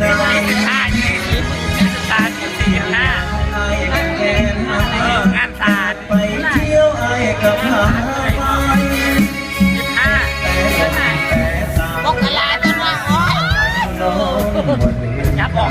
ห้ายี่สิบตาที่สี่ห้าเอองานตาไปเที่ยวไอ้กับหาสิบห้าแต่สายมกราจนว่าโอ้อย่าบอก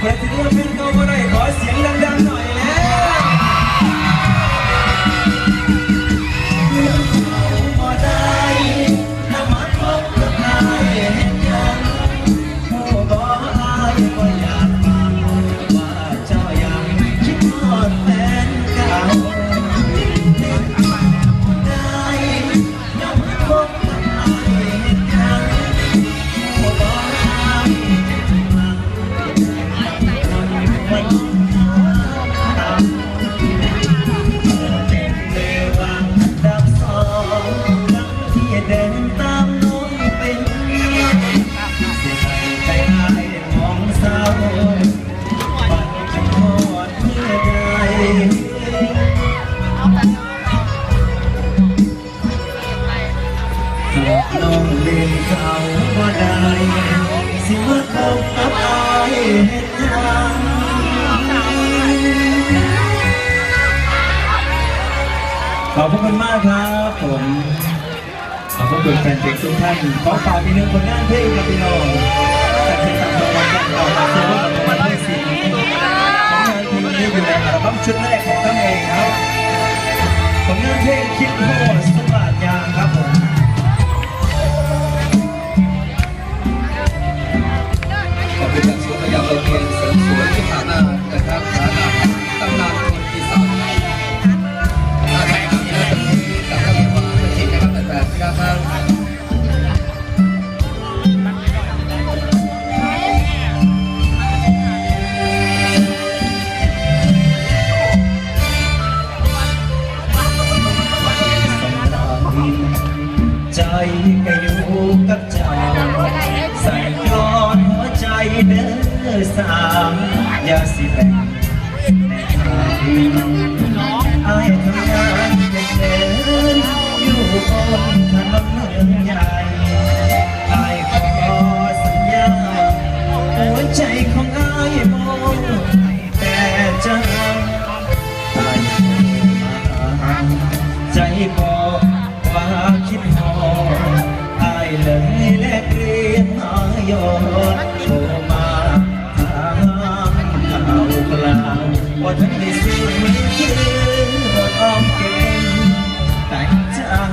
เพจที่เรียกเป็นตัวบ่ได้ขอเสียงดัง ขอบคุณมากครับผมขอบคุณแฟนเพลงทุกท่านขอฝากอีกหนึ่งผลงานเพลงกับพี่น้องแต่เพลงต่างจังหวัดต่างประเทศมาได้สี่ของงานเพนี้อยู่ในอัลบั้มชุดแรกของตั้งเองครับผลงานเพลงคิดโทษสุภาพยางครับผม ยาสิแบ่งน้องอายทำงานจะเดินอยู่บนถนนเมืองใหญ่อายขอสัญญาหัวใจของอายมองแต่จะอายมใจบอกว่าคิดพออายเลยแลกเรียนอายอด บ่ทันได้สิเหมือนคืนรถอ้อมเก่งแต่งจะเอา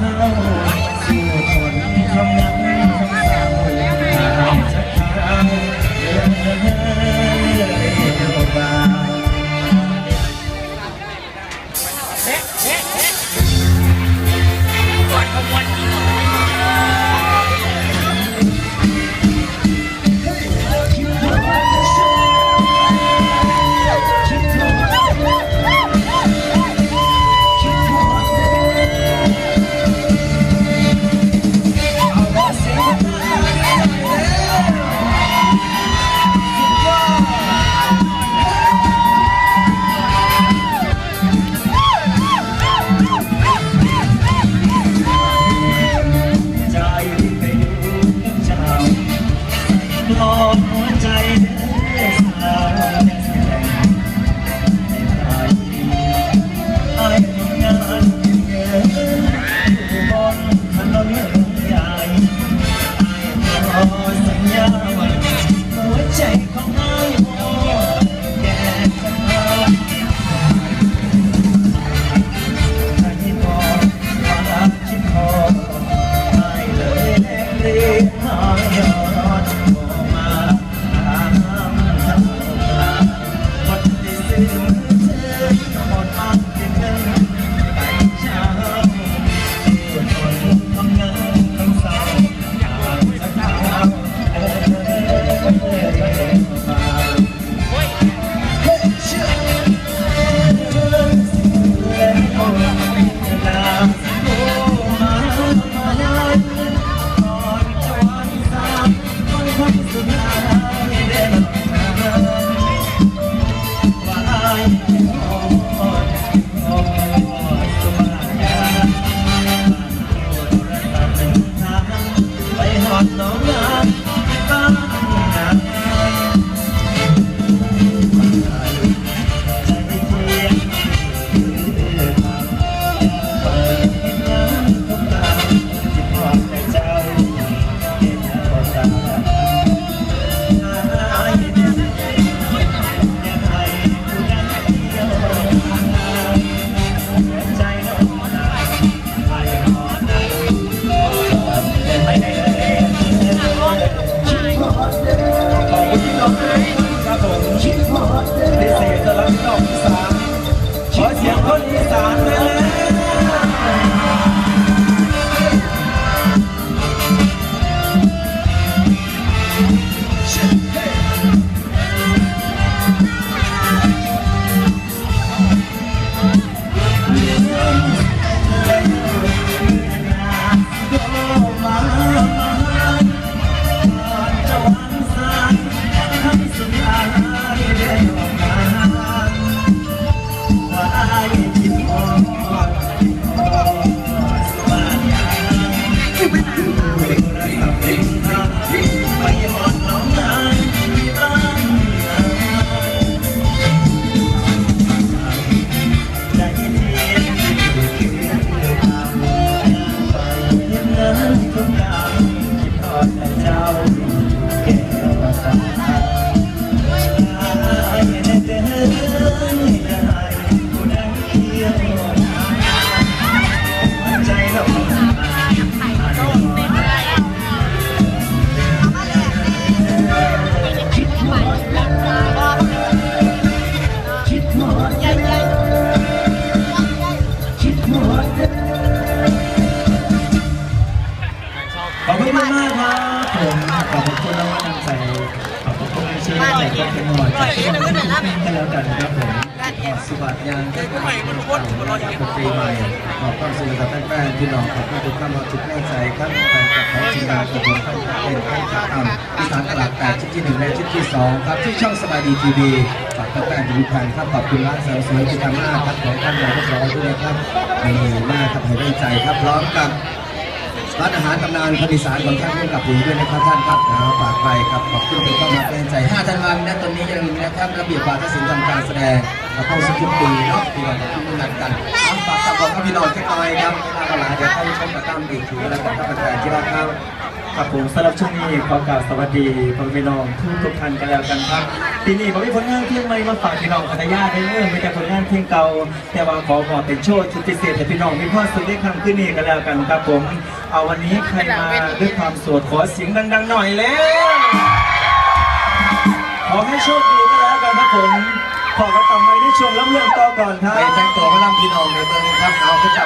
คุณมากครับผมขอบคุณแล้วก็นำใจขอบคุณที่ช่วยแต่ก็เป็นหน่วยจากที่เราไม่ได้ก็แล้วกันครับผมสุบัติยานได้ใหม่มันพ้นรออย่ปีใหม่ขอบคุณสื่อกับแฟนๆที่น้องขอบคุณทุกท่านมาทุกแรงใจครับแฟนกับของจินดาขอบคุณท่านเป็นท่านที่ทำอีสานตลาดแปดชุดที่หนึ่งและชุดที่สองครับที่ช่องสบายดีทีวีฝากแฟนๆทุกท่านครับขอบคุณร้านเสริมสวยที่ทำหน้าครับของท่านรองผู้ร้อด้วยครับมีหน้าครับให้ได้ใจครับพร้อมกับ ร้านอาหารตำนานคนอีสานของท่านร่วมกับปุ๋ยด้วยนะครับท่านครับนะฝากไปครับขอบคุณที่เข้ามาเป็นใจ5ธันวาคมนะตอนนี้ย่าลืมนะครับระเบียบวาทศิลป์ทำการแสดงเราเข้าสู่ทุกปีเนาะปีเราจะทุ่มนัดกันฝากกับบอกกับพี่น้องแค่น้อยครับเวลายเดี๋ยวเข้าชมกระตั้มอีกทีแล้วกันครับแฟนที่รักครับครับผมสำหรับช่วงนี้ขอกล่าวสวัสดีพ่อพี่น้องทุกทุกท่านกันแล้วกันครับปีนี้ผมมีผลงานเพลงใหม่มาฝากพี่น้องพัทยาได้เลยไม่แต่ผลงานเพลงเก่าแต่ว่าขอขอเป็นโชว์ชุดพิเศษให้พี่น้องมีความสุขได้คำขึ้นนี้กันแล้วกันครับผม เอาวันนี้ใครมาด้วยความสวดขอเสียงดัง ๆ หน่อยแล้ว ขอให้โชคดีก็แล้วกันครับผม ขอกระต่อไม้ในช่วงรับเรื่องต่อก่อนครับ ไปแต่งตัวมาลำพี่น้องในเมืองครับเอาขึ้นจาก